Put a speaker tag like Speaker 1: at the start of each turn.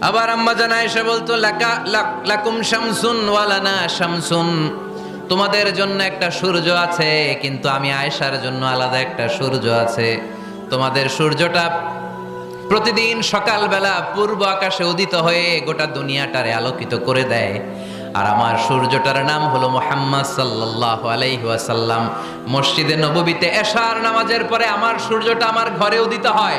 Speaker 1: আবার আম্মা জানা এসে বলতো, লাকা, লাক- লাকুম শামসুন ওয়ালানা শামসুন। তোমাদের জন্য একটা সূর্য আছে, কিন্তু আমি আয়েশার জন্য আলাদা একটা সূর্য আছে। তোমাদের সূর্যটা প্রতিদিন সকালবেলা পূর্ব আকাশে উদিত হয়ে গোটা দুনিয়াটারে আলোকিত করে দেয়। আর আমার সূর্যটার নাম হলো মোহাম্মদ সাল্লাহ আলাইহাসাল্লাম মসজিদে নববীতে এশার নামাজের পরে আমার সূর্যটা আমার ঘরে উদিত হয়।